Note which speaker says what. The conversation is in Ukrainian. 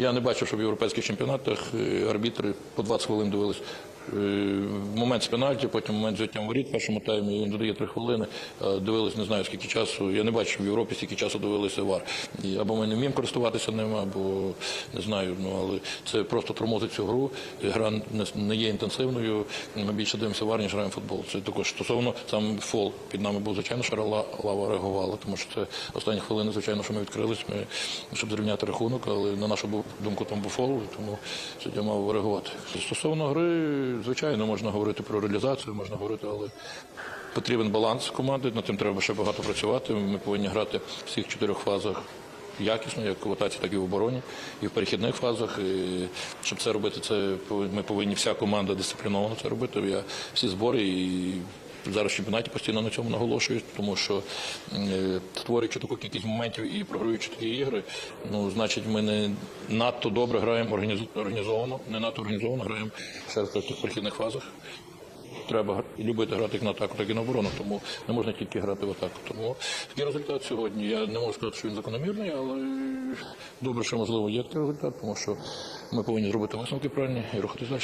Speaker 1: Я не бачив, що в європейських чемпіонатах е, арбітри по 20 хвилин дивились. Е, Момент з пенальті, потім момент з взяттям воріт першому таймі, він додає 3 хвилини. Е, Дивились, не знаю скільки часу. Я не бачив в Європі стільки часу дивилися вар. Або ми не вміємо користуватися ним, або не знаю. Ну але це просто тормозить цю гру. Гра не- є інтенсивною. Ми більше дивимося вар, ніж граємо футбол. Це також стосовно сам фол під нами був звичайно, що ла- лава реагувала, тому що це останні хвилини, звичайно, що ми відкрились, ми, щоб зрівняти рахунок, але на нашу думку там був фол, тому суддя мав реагувати. Стосовно гри, звичайно, можна говорити про реалізацію, можна говорити, але потрібен баланс команди, над тим треба ще багато працювати. Ми повинні грати в всіх чотирьох фазах. Якісно, як в атаці, так і в обороні, і в перехідних фазах. І щоб це робити, це ми повинні вся команда дисципліновано це робити. Я всі збори і зараз в чемпіонаті постійно на цьому наголошують, тому що е, створюючи таку кількість моментів і програючи такі ігри, ну значить, ми не надто добре граємо організовано, не надто організовано граємо кажу, в тих перехідних фазах. Треба любити грати як на атаку, так і на оборону, тому не можна тільки грати в атаку. Тому такий результат сьогодні. Я не можу сказати, що він закономірний, але добре, що можливо є такий результат, тому що ми повинні зробити висновки правильні і рухатись далі.